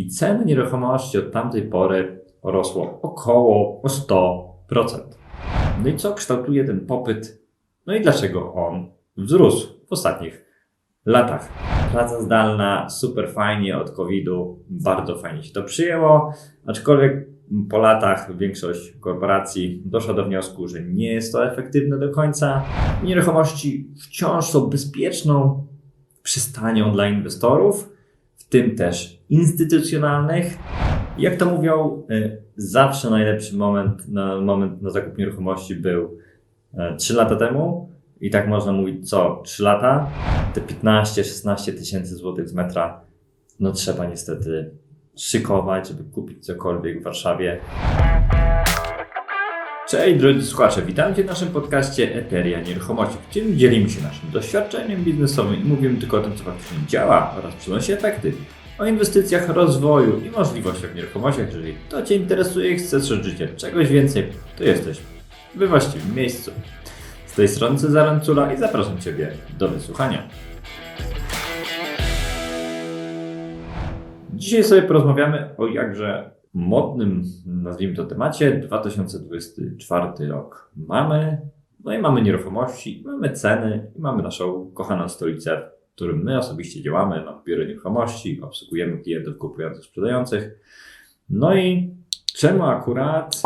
i ceny nieruchomości od tamtej pory rosło około o 100%. No i co kształtuje ten popyt? No i dlaczego on wzrósł w ostatnich latach? Praca zdalna, super fajnie od COVID-u, bardzo fajnie się to przyjęło, aczkolwiek po latach większość korporacji doszła do wniosku, że nie jest to efektywne do końca. Nieruchomości wciąż są bezpieczną przystanią dla inwestorów, tym też instytucjonalnych. Jak to mówią, y, zawsze najlepszy moment na, moment na zakup nieruchomości był y, 3 lata temu. I tak można mówić co 3 lata. Te 15-16 tysięcy złotych z metra, no trzeba niestety szykować, żeby kupić cokolwiek w Warszawie. Cześć drodzy słuchacze, witam Cię w naszym podcaście Eteria Nieruchomości, w którym dzielimy się naszym doświadczeniem biznesowym i mówimy tylko o tym, co faktycznie działa oraz przynosi efekty. O inwestycjach, rozwoju i możliwościach w nieruchomościach. Jeżeli to Cię interesuje i chcesz życie czegoś więcej, to jesteś we właściwym miejscu. Z tej strony Cezary Cula i zapraszam Ciebie do wysłuchania. Dzisiaj sobie porozmawiamy o jakże modnym, nazwijmy to temacie, 2024 rok. Mamy, no i mamy nieruchomości, mamy ceny i mamy naszą kochaną stolicę, w którym my osobiście działamy, mamy biuro nieruchomości, obsługujemy klientów kupujących, sprzedających. No i czemu akurat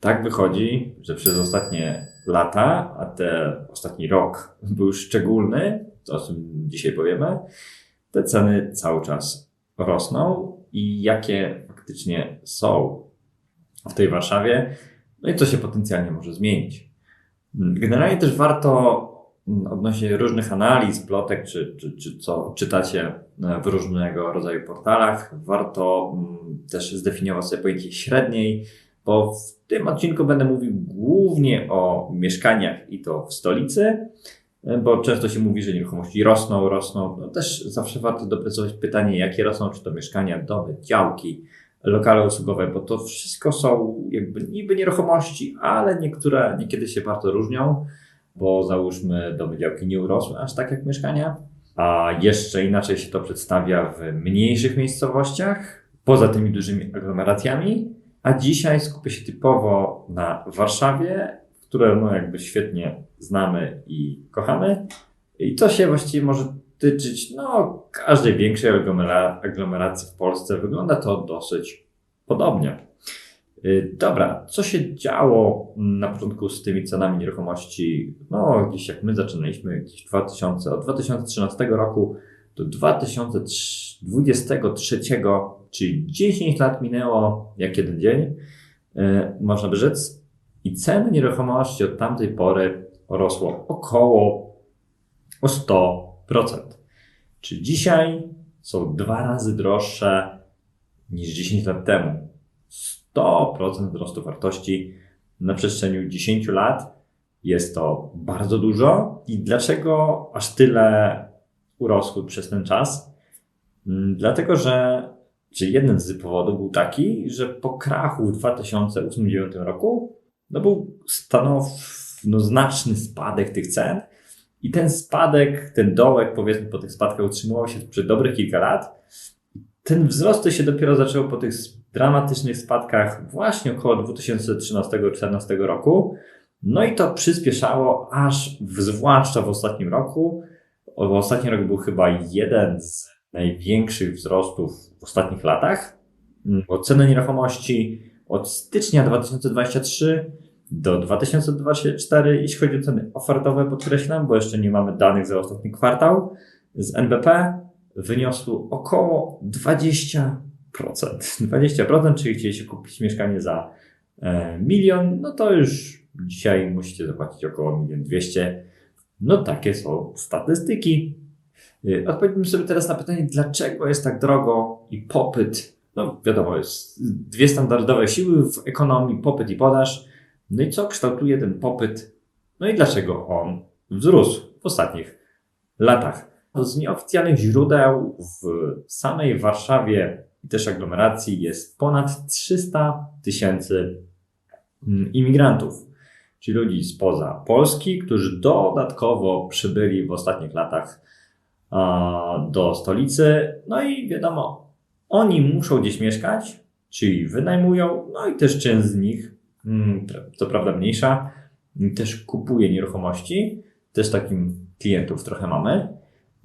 tak wychodzi, że przez ostatnie lata, a ten ostatni rok był szczególny, to o czym dzisiaj powiemy, te ceny cały czas rosną i jakie faktycznie są w tej Warszawie, no i co się potencjalnie może zmienić. Generalnie też warto odnośnie różnych analiz, plotek, czy, czy, czy co czytacie w różnego rodzaju portalach, warto mm, też zdefiniować sobie pojęcie średniej, bo w tym odcinku będę mówił głównie o mieszkaniach i to w stolicy, bo często się mówi, że nieruchomości rosną, rosną. No też zawsze warto doprecyzować pytanie, jakie rosną, czy to mieszkania, domy, działki, lokale usługowe, bo to wszystko są jakby niby nieruchomości, ale niektóre niekiedy się bardzo różnią, bo załóżmy domy, działki nie urosły aż tak jak mieszkania, a jeszcze inaczej się to przedstawia w mniejszych miejscowościach, poza tymi dużymi aglomeracjami, a dzisiaj skupię się typowo na Warszawie, które no jakby świetnie znamy i kochamy. I to się właściwie może tyczyć no, każdej większej aglomeracji w Polsce. Wygląda to dosyć podobnie. Y, dobra, co się działo na początku z tymi cenami nieruchomości? No, gdzieś jak my zaczynaliśmy, gdzieś 2000, od 2013 roku do 2023, czyli 10 lat minęło jak jeden dzień, y, można by rzec. I ceny nieruchomości od tamtej pory rosło około o 100%. Czy dzisiaj są dwa razy droższe niż 10 lat temu? 100% wzrostu wartości na przestrzeni 10 lat. Jest to bardzo dużo. I dlaczego aż tyle urosły przez ten czas? Mm, dlatego, że że jeden z powodów był taki, że po krachu w 2008-2009 roku no był stanow no, znaczny spadek tych cen i ten spadek, ten dołek powiedzmy po tych spadkach utrzymywał się przez dobrych kilka lat. Ten wzrost się dopiero zaczął po tych dramatycznych spadkach właśnie około 2013-2014 roku. No i to przyspieszało aż w, zwłaszcza w ostatnim roku. W ostatnim roku był chyba jeden z największych wzrostów w ostatnich latach. Bo ceny nieruchomości od stycznia 2023 do 2024, jeśli chodzi o ceny ofertowe, podkreślam, bo jeszcze nie mamy danych za ostatni kwartał, z NBP wyniosły około 20%. 20%, czyli chcieliście kupić mieszkanie za e, milion, no to już dzisiaj musicie zapłacić około milion dwieście. No takie są statystyki. E, odpowiedzmy sobie teraz na pytanie, dlaczego jest tak drogo i popyt. No wiadomo, jest dwie standardowe siły w ekonomii, popyt i podaż. No i co kształtuje ten popyt? No i dlaczego on wzrósł w ostatnich latach? Z nieoficjalnych źródeł w samej Warszawie i też aglomeracji jest ponad 300 tysięcy mm, imigrantów, czyli ludzi spoza Polski, którzy dodatkowo przybyli w ostatnich latach do stolicy. No i wiadomo, Oni muszą gdzieś mieszkać, czyli wynajmują, no i też część z nich, co prawda mniejsza, też kupuje nieruchomości. Też takim klientów trochę mamy.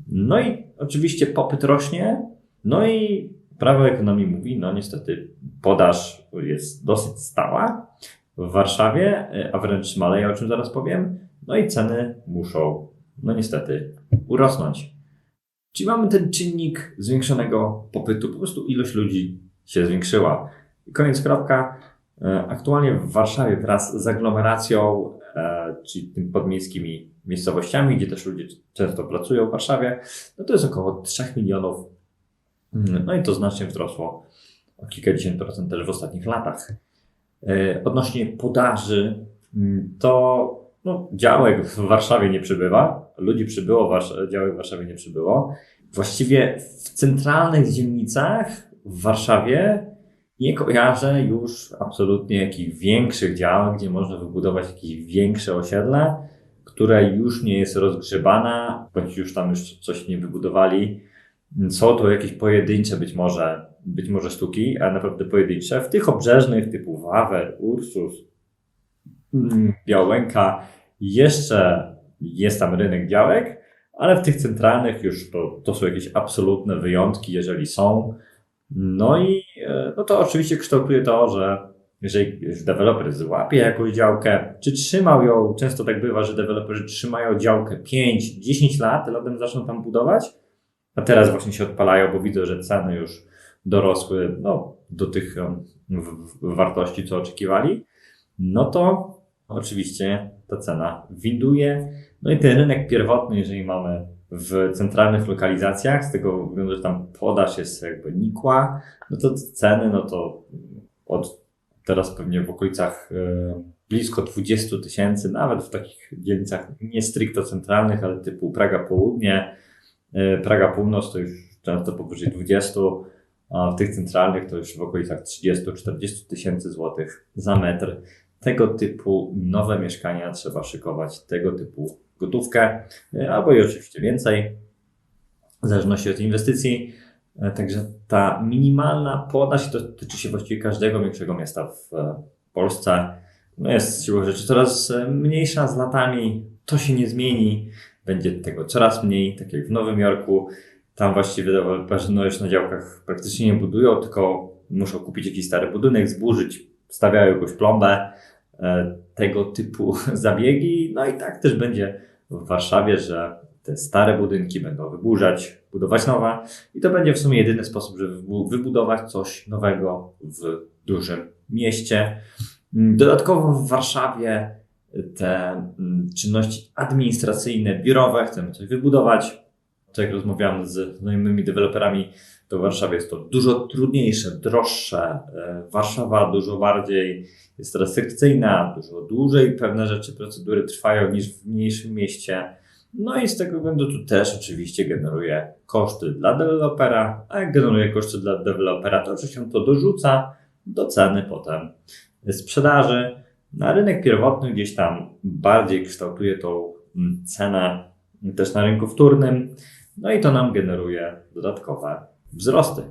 No i oczywiście popyt rośnie, no i prawo ekonomii mówi, no niestety podaż jest dosyć stała w Warszawie, a wręcz maleje, o czym zaraz powiem, no i ceny muszą, no niestety, urosnąć. Czyli mamy ten czynnik zwiększonego popytu, po prostu ilość ludzi się zwiększyła. I koniec kropka. E, aktualnie w Warszawie wraz z aglomeracją, e, czyli tym podmiejskimi miejscowościami, gdzie też ludzie często pracują w Warszawie, no to jest około 3 milionów. Mm, no i to znacznie wzrosło o kilkadziesiąt procent też w ostatnich latach. E, odnośnie podaży, mm, to no, działek w Warszawie nie przybywa, ludzi przybyło, działek w Warszawie nie przybyło. Właściwie w centralnych dzielnicach w Warszawie nie kojarzę już absolutnie jakichś większych działek, gdzie można wybudować jakieś większe osiedle, które już nie jest rozgrzebana, bądź już tam już coś nie wybudowali. Są to jakieś pojedyncze być może, być może sztuki, a naprawdę pojedyncze. W tych obrzeżnych typu Wawer, Ursus, mm, Białęka jeszcze jest tam rynek działek, ale w tych centralnych już to, to są jakieś absolutne wyjątki, jeżeli są. No i e, no to oczywiście kształtuje to, że jeżeli deweloper złapie jakąś działkę, czy trzymał ją, często tak bywa, że deweloperzy trzymają działkę 5-10 lat, latem zaczną tam budować, a teraz właśnie się odpalają, bo widzą, że ceny już dorosły no, do tych wartości, co oczekiwali, no to oczywiście ta cena winduje. No i ten rynek pierwotny, jeżeli mamy w centralnych lokalizacjach, z tego względu, że tam podaż jest jakby nikła, no to ceny, no to od teraz pewnie w okolicach e, blisko 20 tysięcy, nawet w takich dzielnicach nie stricte centralnych, ale typu Praga Południe, e, Praga Północ to już często powyżej 20, a w tych centralnych to już w okolicach 30-40 tysięcy złotych za metr. Tego typu nowe mieszkania trzeba szykować, tego typu gotówkę, e, albo i oczywiście więcej, w zależności od inwestycji. E, także ta minimalna podaż, dotyczy się właściwie każdego większego miasta w e, Polsce, no jest siłą rzeczy coraz mniejsza z latami. To się nie zmieni, będzie tego coraz mniej, tak jak w Nowym Jorku. Tam właściwie deweloperzy już na działkach praktycznie nie budują, tylko muszą kupić jakiś stary budynek, zburzyć, stawiają jakąś plombę, tego typu zabiegi. No i tak też będzie w Warszawie, że te stare budynki będą wyburzać, budować nowe i to będzie w sumie jedyny sposób, żeby wybudować coś nowego w dużym mieście. Dodatkowo w Warszawie te mm, czynności administracyjne, biurowe, chcemy coś wybudować. Tak jak rozmawiałem z znajomymi deweloperami, to w Warszawie jest to dużo trudniejsze, droższe. E, Warszawa dużo bardziej jest restrykcyjna, dużo dłużej pewne rzeczy, procedury trwają niż w mniejszym mieście. No i z tego względu tu też oczywiście generuje koszty dla dewelopera, a jak generuje koszty dla dewelopera, to oczywiście to dorzuca do ceny potem sprzedaży. Na rynek pierwotny gdzieś tam bardziej kształtuje tą mm, cenę też na rynku wtórnym, no i to nam generuje dodatkowe wzrosty.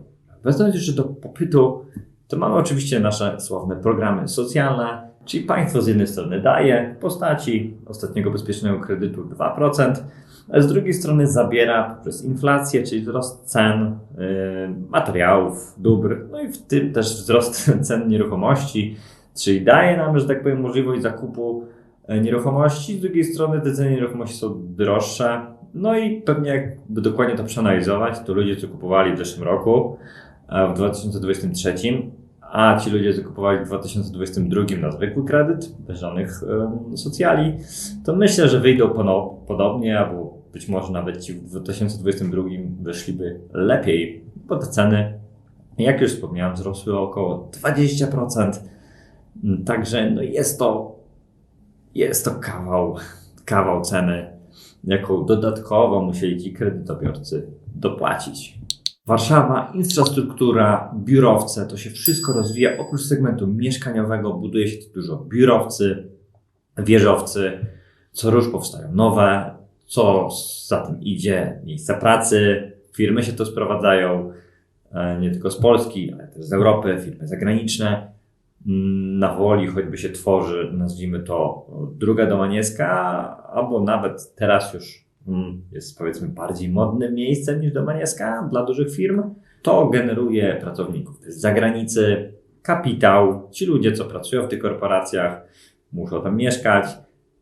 Wracając jeszcze do popytu, to mamy oczywiście nasze sławne programy socjalne, czyli państwo z jednej strony daje w postaci ostatniego bezpiecznego kredytu 2%, a z drugiej strony zabiera poprzez inflację, czyli wzrost cen yy, materiałów, dóbr, no i w tym też wzrost cen nieruchomości, czyli daje nam, że tak powiem, możliwość zakupu e, nieruchomości, z drugiej strony te ceny nieruchomości są droższe, no i pewnie jakby dokładnie to przeanalizować, to ludzie, co kupowali w zeszłym roku, w 2023, a ci ludzie zakupowali w 2022 na zwykły kredyt, bez żadnych um, socjali, to myślę, że wyjdą podobnie, albo być może nawet ci w 2022 wyszliby lepiej, bo te ceny, jak już wspomniałem, wzrosły o około 20%. Także no jest to, jest to kawał, kawał ceny, jaką dodatkowo musieli ci kredytobiorcy dopłacić. Warszawa, infrastruktura, biurowce, to się wszystko rozwija. Oprócz segmentu mieszkaniowego buduje się dużo biurowcy, wieżowcy, co róż powstają nowe, co za tym idzie, miejsca pracy, firmy się tu sprowadzają. e, nie tylko z Polski, ale też z Europy, firmy zagraniczne. Na Woli choćby się tworzy, nazwijmy to, druga Domanieska, albo nawet teraz już mm, jest powiedzmy bardziej modnym miejscem niż Domanieska dla dużych firm. To generuje pracowników z zagranicy, kapitał. Ci ludzie, co pracują w tych korporacjach, muszą tam mieszkać.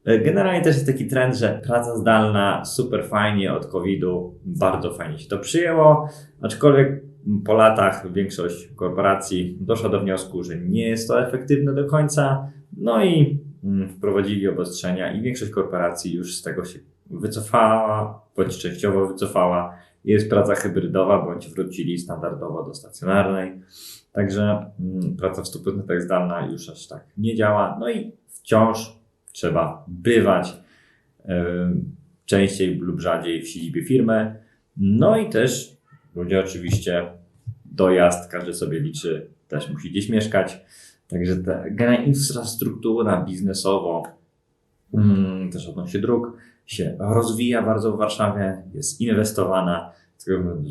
Generalnie też jest taki trend, że praca zdalna super fajnie od COVID-u, bardzo fajnie się to przyjęło, aczkolwiek po latach większość korporacji doszła do wniosku, że nie jest to efektywne do końca, no i mm, wprowadzili obostrzenia i większość korporacji już z tego się wycofała, bądź częściowo wycofała. Jest praca hybrydowa, bądź wrócili standardowo do stacjonarnej. Także mm, praca w 100% zdalna już aż tak nie działa. No i wciąż trzeba bywać częściej lub rzadziej w siedzibie firmy. No i też ludzie oczywiście dojazd, każdy sobie liczy, też musi gdzieś mieszkać. Także ta infrastruktura biznesowo, mm, też odnośnie dróg, się rozwija bardzo w Warszawie, jest inwestowana,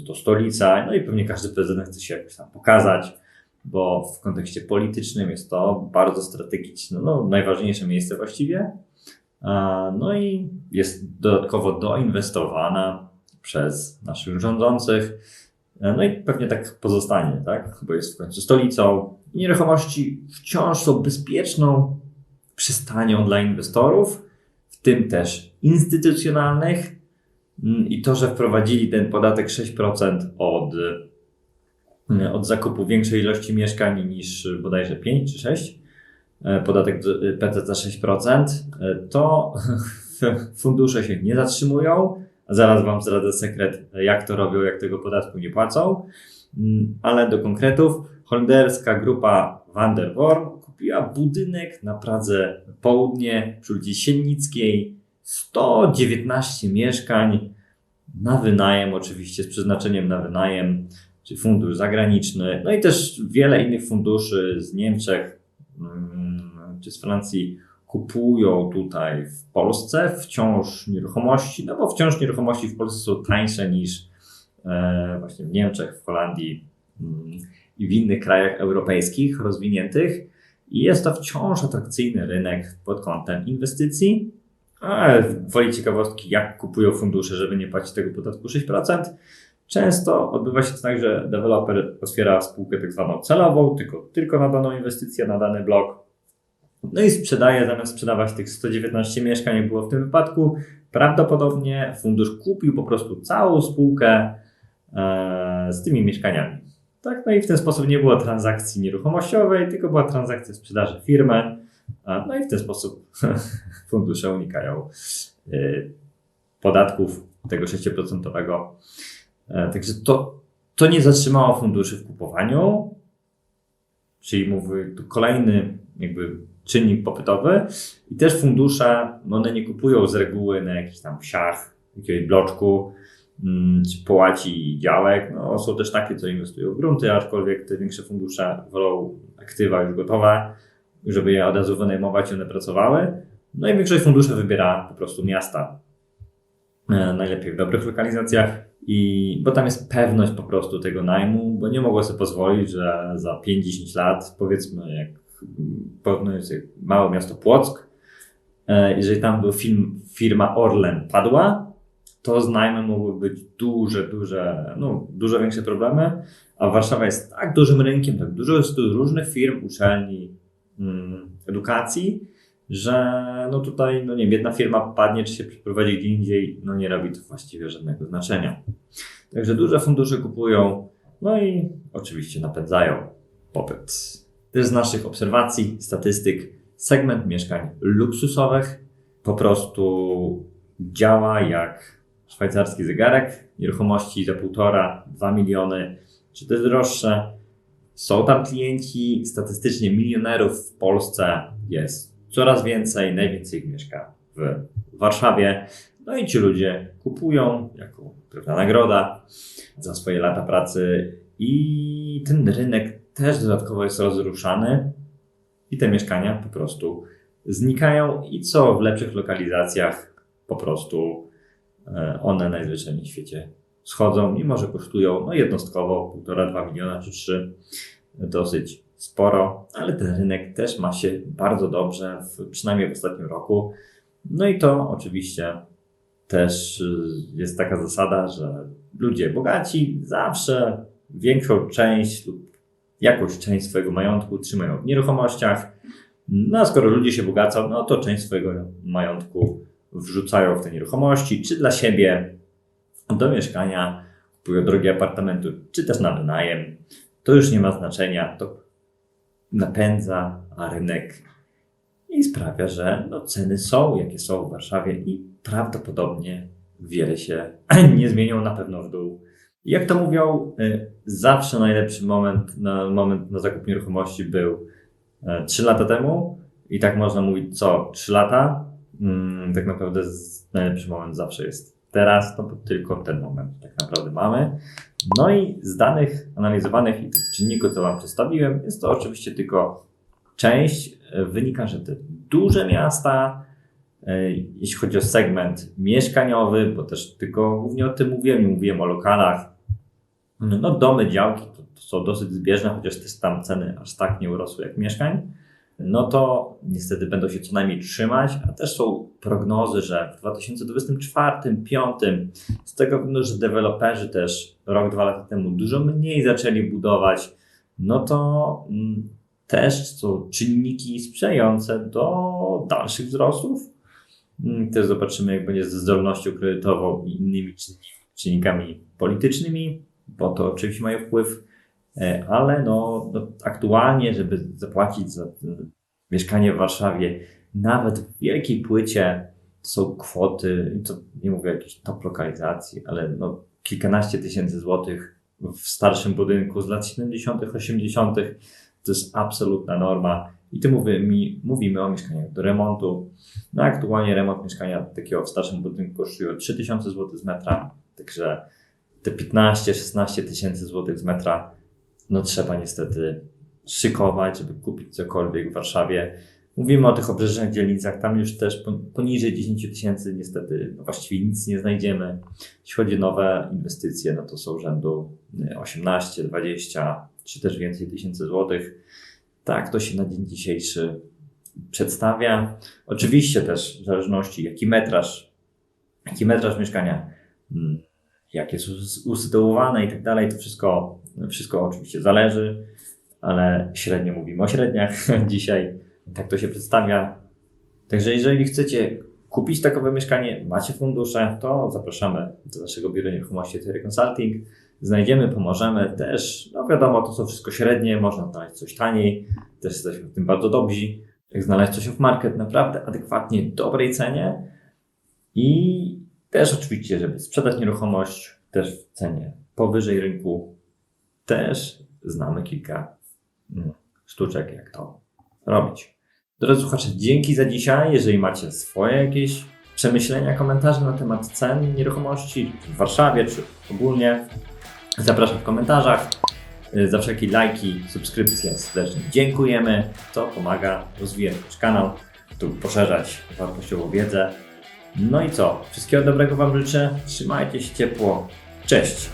to stolica, no i pewnie każdy prezydent chce się jakoś tam pokazać, bo w kontekście politycznym jest to bardzo strategiczne, no najważniejsze miejsce właściwie. No i jest dodatkowo doinwestowana przez naszych rządzących. E, No i pewnie tak pozostanie, tak? Bo jest w końcu stolicą. Nieruchomości wciąż są bezpieczną przystanią dla inwestorów, w tym też instytucjonalnych. Mm, I to, że wprowadzili ten podatek 6% od, y, od zakupu większej ilości mieszkań niż bodajże 5 czy 6, e, podatek y, PCT 6%, e, to fundusze się nie zatrzymują. Zaraz Wam zdradzę sekret, jak to robią, jak tego podatku nie płacą. Mm, Ale do konkretów, holenderska grupa Van der Worm kupiła budynek na Pradze Południe przy ulicy Siennickiej, 119 mieszkań. Na wynajem, oczywiście z przeznaczeniem na wynajem, czy fundusz zagraniczny, no i też wiele innych funduszy z Niemczech mm, czy z Francji kupują tutaj w Polsce wciąż nieruchomości, no bo wciąż nieruchomości w Polsce są tańsze niż e, właśnie w Niemczech, w Holandii mm, i w innych krajach europejskich rozwiniętych. I jest to wciąż atrakcyjny rynek pod kątem inwestycji. A woli ciekawostki, jak kupują fundusze, żeby nie płacić tego podatku 6%. Często odbywa się to tak, że deweloper otwiera spółkę tak zwaną celową, tylko, tylko na daną inwestycję, na dany blok. No i sprzedaje, zamiast sprzedawać tych 119 mieszkań, jak było w tym wypadku, prawdopodobnie fundusz kupił po prostu całą spółkę e, z tymi mieszkaniami. Tak, no i w ten sposób nie było transakcji nieruchomościowej, tylko była transakcja sprzedaży firmy. No i w ten sposób fundusze unikają y, podatków tego 6%. E, Także to, to nie zatrzymało funduszy w kupowaniu, czyli mówię, tu kolejny jakby czynnik popytowy i też fundusze, no one nie kupują z reguły na jakichś tam wsiach, jakiegoś bloczku, mm, czy połaci działek. No, są też takie, co inwestują w grunty, aczkolwiek te większe fundusze wolą aktywa już gotowe, żeby je od razu wynajmować i one pracowały. No i większość funduszy wybiera po prostu miasta. E, Najlepiej w dobrych lokalizacjach, i, bo tam jest pewność po prostu tego najmu, bo nie mogło sobie pozwolić, że za 5-10 lat, powiedzmy, jak jak małe miasto Płock, e, jeżeli tam był film, firma Orlen padła, to z najmem mogły być duże, duże, no, dużo większe problemy, a Warszawa jest tak dużym rynkiem, tak dużo jest tu różnych firm, uczelni, mm, edukacji, że no tutaj, no nie wiem, jedna firma padnie, czy się przeprowadzi gdzie indziej, no nie robi to właściwie żadnego znaczenia. Także duże fundusze kupują, no i oczywiście napędzają popyt. Z naszych obserwacji, statystyk, segment mieszkań luksusowych po prostu działa jak szwajcarski zegarek. Nieruchomości za półtora, dwa miliony, czy też droższe. Są tam klienci, statystycznie milionerów w Polsce jest coraz więcej, najwięcej mieszka w Warszawie. No i ci ludzie kupują jako pewna nagroda za swoje lata pracy i ten rynek też dodatkowo jest rozruszany i te mieszkania po prostu znikają i co w lepszych lokalizacjach po prostu e, one najzwyczajniej w świecie schodzą, mimo że kosztują no, jednostkowo 1,5-2 miliona czy 3, dosyć sporo, ale ten rynek też ma się bardzo dobrze, w, przynajmniej w ostatnim roku. No i to oczywiście też y, jest taka zasada, że ludzie bogaci zawsze większą część lub jakąś część swojego majątku trzymają w nieruchomościach. No a skoro ludzie się bogacą, no to część swojego majątku wrzucają w te nieruchomości, czy dla siebie, do mieszkania, kupują drogie apartamenty, czy też na wynajem. To już nie ma znaczenia. To napędza rynek i sprawia, że no, ceny są, jakie są w Warszawie i prawdopodobnie wiele się nie zmienią na pewno w dół. Jak to mówią, y, zawsze najlepszy moment na, moment na zakup nieruchomości był 3 lata temu i tak można mówić co 3 lata. Mm, Tak naprawdę najlepszy moment zawsze jest teraz, bo tylko ten moment tak naprawdę mamy. No i z danych analizowanych i czynników, co Wam przedstawiłem, jest to oczywiście tylko część. E, Wynika, że te duże miasta, jeśli chodzi o segment mieszkaniowy, bo też tylko głównie o tym mówiłem, nie mówiłem o lokalach, no domy, działki to, to są dosyć zbieżne, chociaż też tam ceny aż tak nie urosły jak mieszkań, no to niestety będą się co najmniej trzymać, a też są prognozy, że w 2024-2025 z tego względu, że deweloperzy też rok, dwa lata temu dużo mniej zaczęli budować, no to mm, też są czynniki sprzyjające do dalszych wzrostów. Mm, Też zobaczymy, jak będzie ze zdolnością kredytową i innymi czynnik- czynnikami politycznymi, bo to oczywiście mają wpływ, E, ale no, no, aktualnie, żeby zapłacić za mieszkanie w Warszawie, nawet w wielkiej płycie, są kwoty, to nie mówię o jakiejś top lokalizacji, ale no, kilkanaście tysięcy złotych w starszym budynku z lat 70., 80. To jest absolutna norma. I tu mówimy, mi- mówimy o mieszkaniach do remontu. No aktualnie remont mieszkania takiego w starszym budynku kosztuje 3000 zł z metra, także te 15-16 tysięcy złotych z metra, no trzeba niestety szykować, żeby kupić cokolwiek w Warszawie. Mówimy o tych obrzeżnych dzielnicach, tam już też po- poniżej 10 tysięcy niestety no właściwie nic nie znajdziemy. Jeśli chodzi o nowe inwestycje, no to są rzędu y, 18, 20 czy też więcej tysięcy złotych. Tak to się na dzień dzisiejszy przedstawia. Oczywiście też w zależności jaki metraż, jaki metraż mieszkania, mm, jak jest us- usytuowane i tak dalej, to wszystko, wszystko oczywiście zależy, ale średnio mówimy o średniach dzisiaj. Tak to się przedstawia. Także jeżeli chcecie kupić takowe mieszkanie, macie fundusze, to zapraszamy do naszego biura nieruchomości Theory Consulting. Znajdziemy, pomożemy też. No wiadomo, to są wszystko średnie, można znaleźć coś taniej. Też jesteśmy w tym bardzo dobrzy. Jak znaleźć coś w market naprawdę adekwatnie, dobrej cenie. I też oczywiście, żeby sprzedać nieruchomość też w cenie powyżej rynku, też znamy kilka mm, sztuczek, jak to robić. Drodzy słuchacze, dzięki za dzisiaj. Jeżeli macie swoje jakieś przemyślenia, komentarze na temat cen nieruchomości w Warszawie czy ogólnie, zapraszam w komentarzach. Y, Za wszelkie lajki, subskrypcje serdecznie dziękujemy. To pomaga rozwijać nasz kanał, tu poszerzać wartościową wiedzę. No i co? Wszystkiego dobrego Wam życzę. Trzymajcie się ciepło. Cześć!